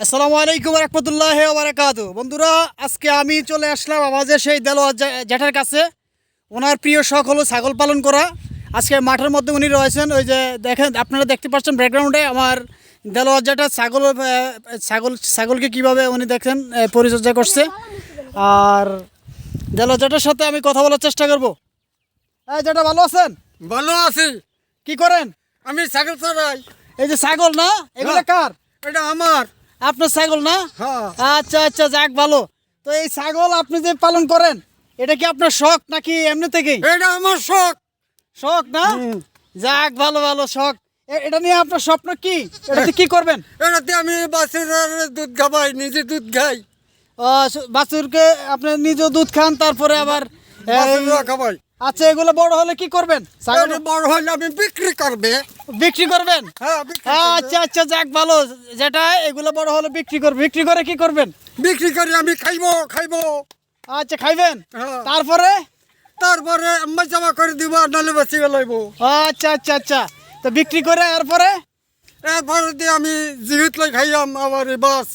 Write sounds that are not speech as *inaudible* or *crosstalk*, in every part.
আসসালামু আলাইকুম রহমতুল্লাহ বারাকাত বন্ধুরা আজকে আমি চলে আসলাম আমাদের সেই দেলোয়ার জ্যাঠার কাছে। ওনার প্রিয় শখ হলো ছাগল পালন করা। আজকে মাঠের মধ্যে উনি রয়েছেন। ওই যে দেখেন আপনারা দেখতে পাচ্ছেন ব্যাকগ্রাউন্ডে আমার দেলোয়ার জ্যাঠা ছাগল ছাগল ছাগলকে কীভাবে উনি দেখেন পরিচর্যা করছে। আর দেলোয়ার জ্যাঠার সাথে আমি কথা বলার চেষ্টা করব। হ্যাঁ জ্যাঠা ভালো আছেন? ভালো আছি। কি করেন? আমি ছাগল চড়াই এই যে ছাগল না এগুলো হ্যাঁ। কার? এটা আমার। আপনার ছাগল না? হ্যাঁ। আচ্ছা আচ্ছা যাক ভালো। তো এই ছাগল আপনি যে পালন করেন এটা কি আপনার শখ নাকি এমনি থেকেই? এটা আমার শখ। শখ না? যাক ভালো ভালো শখ। এটা নিয়ে আপনার স্বপ্ন কি? এটাতে কি করবেন? এটাতে আমি বাসের দুধ খাবাই নিজে দুধ খাই। বাছুরকে আপনি নিজেও দুধ খান তারপরে আবার আচ্ছা এগুলো বড় হলে কি করবেন? বড় হলে আমি বিক্রি করবে। বিক্রি করবেন? হ্যাঁ আচ্ছা আচ্ছা যাক ভালো। যেটা এগুলো বড় হলে বিক্রি করবেন বিক্রি করে কি করবেন? বিক্রি করে আমি খাইবো খাইবো। আচ্ছা খাইবেন? হ্যাঁ। তারপরে? তারপরে আমি জমা করে দিব নালে বেশি লাইব। আচ্ছা আচ্ছা আচ্ছা। তো বিক্রি করে এরপরে? এরপরে দিয়ে আমি জীবিত লাই খাইয়াম আবার বাস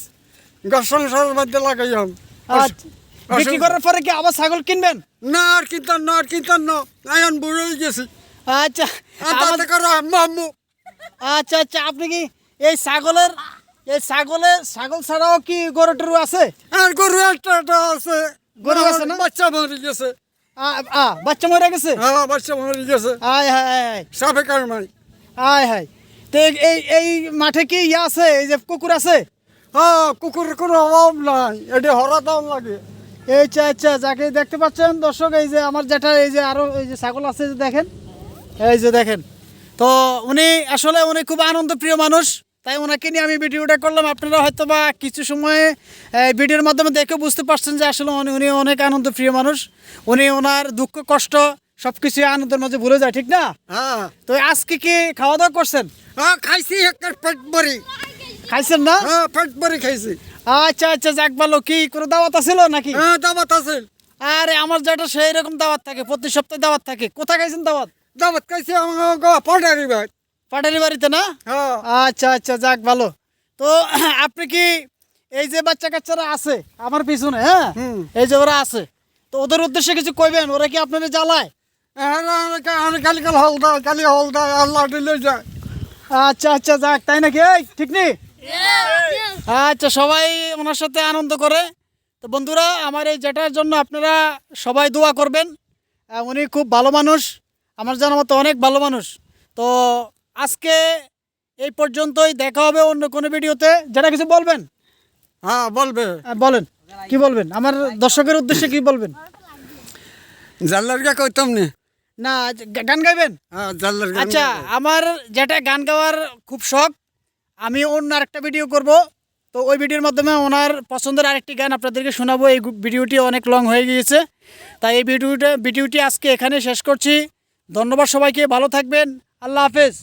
গাছ সংসারের মধ্যে লাগাইয়াম। আচ্ছা। বিক্রি করার পরে কি আবার ছাগল কিনবেন? না আর কিনতাম না আর কিনতাম না। আয়ন বুড়ো হয়ে গেছি। আচ্ছা আচ্ছা আচ্ছা আপনি কি এই ছাগলের এই ছাগলের ছাগল ছাড়াও কি গরু টরু আছে? আর গরু একটা একটা আছে। গরু আছে না? বাচ্চা মরে গেছে। আ, বাচ্চা মরে গেছে? হ্যাঁ বাচ্চা মরে গেছে। আয় হায় হায় সাপে কারমাই আয় হায়। তো এই- এই এই মাঠে কি ইয়ে আছে? এই যে কুকুর আছে? হ্যাঁ কুকুরের কোনো অভাব নাই। এটা হরা দাম লাগে। এই আচ্ছা যাকে দেখতে পাচ্ছেন দর্শক এই যে আমার যেটা এই যে আরও এই যে ছাগল আছে যে দেখেন। এই যে দেখেন। তো উনি আসলে উনি খুব আনন্দ প্রিয় মানুষ তাই ওনাকে নিয়ে আমি ভিডিওটা করলাম। আপনারা হয়তো বা কিছু সময়ে ভিডিওর মাধ্যমে দেখে বুঝতে পারছেন যে আসলে উনি উনি অনেক আনন্দ প্রিয় মানুষ। উনি ওনার দুঃখ কষ্ট সব কিছু আনন্দের মাঝে ভুলে যায় ঠিক না? হ্যাঁ। তো আজকে কি খাওয়া দাওয়া করছেন? হ্যাঁ খাইছি একটা পেট ভরি। খাইছেন না? হ্যাঁ পেট ভরি খাইছি। আচ্ছা আচ্ছা যাক ভালো। কি কোনো দাওয়াত আছিল নাকি? হ্যাঁ দাওয়াত আছে আরে আমার যেটা সেই রকম দাওয়াত থাকে প্রতি সপ্তাহে দাওয়াত থাকে। কোথায় খাইছেন দাওয়াত? দাবাত খাইছি আমার পটারি ভাই পাটারি বাড়িতে না? হ্যাঁ। আচ্ছা আচ্ছা যাক ভালো। তো *clears throat* আপনি কি এই যে বাচ্চা কাচ্চারা আছে আমার পিছনে হ্যাঁ। এই যে ওরা আছে তো ওদের উদ্দেশ্যে কিছু কইবেন ওরা কি আপনারা জ্বালায়? হ্যাঁ কালি কাল হলদা কালি হলদা আল্লাহ দিলে যায়। আচ্ছা আচ্ছা যাক তাই নাকি? এই ঠিক নেই? আচ্ছা সবাই ওনার সাথে আনন্দ করে। তো বন্ধুরা আমার এই জেটার জন্য আপনারা সবাই দোয়া করবেন। উনি খুব ভালো মানুষ আমার জানা মতো অনেক ভালো মানুষ। তো আজকে এই পর্যন্তই দেখা হবে অন্য কোনো ভিডিওতে। যেটা কিছু বলবেন? হ্যাঁ বলবে। বলেন কি বলবেন? আমার দর্শকের উদ্দেশ্যে কি বলবেন? জাল্লারকে কইতাম নি। না গা- গান গাইবেন? হ্যাঁ জাল্লার আচ্ছা আমার যেটা গান গাওয়ার খুব শখ। আমি অন্য আরেকটা ভিডিও করব। তো ওই ভিডিওর মাধ্যমে ওনার পছন্দের আরেকটি গান আপনাদেরকে শোনাবো। এই ভিডিওটি অনেক লং হয়ে গিয়েছে। তাই এই ভিডিওটা ভিডিওটি আজকে এখানে শেষ করছি। ধন্যবাদ সবাইকে, ভালো থাকবেন। আল্লাহ হাফেজ।